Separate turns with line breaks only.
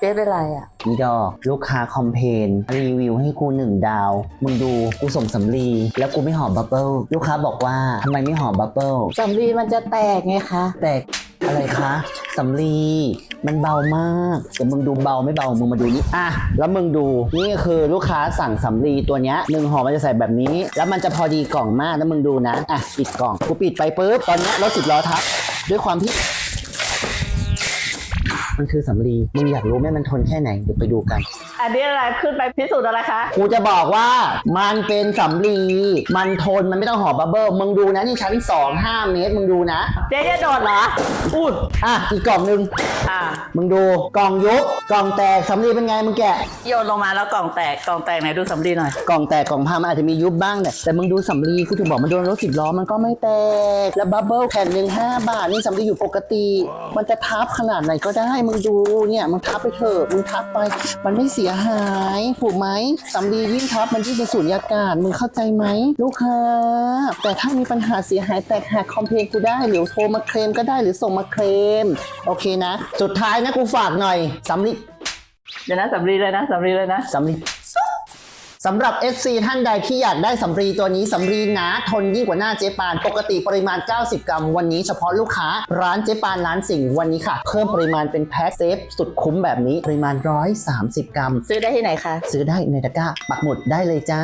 เจ๊เป็นไรอะ
อีดอกลูกค้าคอมเพนรีวิวให้กูหนึ่งดาว มึงดูกูส่งสำลี แล้วกูไม่หอมบับเบิ้ลลูกค้าบอกว่าทำไมไม่หอมบับเบิ้ล
สำลีมันจะแตกไงคะ
แต่อะไรคะสำลีมันเบามากแต่มึงดูเบาไม่เบามึงมาดูนี่อะแล้วมึงดูนี่คือลูกค้าสั่งสำลีตัวเนี้ยหนึ่งห่อมันจะใส่แบบนี้ แล้วมันจะพอดีกล่องมากแล้วมึงดูนะอะปิดกล่องกูปิดไปปุ๊บตอนเนี้ยรถสิบล้อทับด้วยความที่ มันคือสำลีมึงอยากรู้ไหมมันทนแค่ไหนเดี๋ยวไปดูกัน
อันนี้อะไรขึ้นไปพิสูจน์อะไรคะ
กูจะบอกว่ามันเป็นสำลีมันทนมันไม่ต้องห่อบับเบิ้ลมึงดูนะนี่ชั้นสองห้าเมตรมึงดูนะ
เจ๊จะโดดเหรอ
อุดอะอีกกล่องหนึง
อ่า
มึงดูกล่องยุบกล่องแตกสำลีเป็นไงมึงแกะ
โยนลงมาแล้วกล่องแตกกล่องแตกไหนดูสำลีหน่อย
กล่องแตกกล่องพังมันอาจจะมียุบบ้างแต่แต่มึงดูสำลีกูถึงบอกมันโดนรถสิบล้อมันก็ไม่แตก แล้วบับเบิ้ลแผ่นหนึ่งห้าบาท นี่สำลีอยู่ปกติ มันจะทับขนาดไหนก็ได้มึงดูเนี่ยมึงทับไปเถอะมึงทับไป มันไม่เสียหายถูกไหมสำลียิ่งทับมันยิ่งเป็นสูญญากาศมึงเข้าใจไหมลูกค้าแต่ถ้ามีปัญหาเสียหายแตกหักคอมเพลนกูได้หรือโทรมาเคลมก็ได้หรือส่งมาเคลม โอเคนะ สุดท้ายนะกูฝากหน่อยสำลี
เดี๋ยวนะสำลีเลยนะสำลีเลยนะ
สำลี สำหรับ FC ท่านใดที่อยากได้สำลีตัวนี้สำลีหนาทนยิ่งกว่าหน้าเจ๊ปาน ปกติปริมาณ 90 กรัม วันนี้เฉพาะลูกค้า ร้านเจ๊ปานร้านสิ่งวันนี้ค่ะ เพิ่มปริมาณเป็นแพ็คเซฟสุดคุ้มแบบนี้ ปริมาณ 130 กรัม
ซื้อได้ที่ไหนคะ
ซื้อได้ในตะกร้าปักหมุดได้เลยจ้า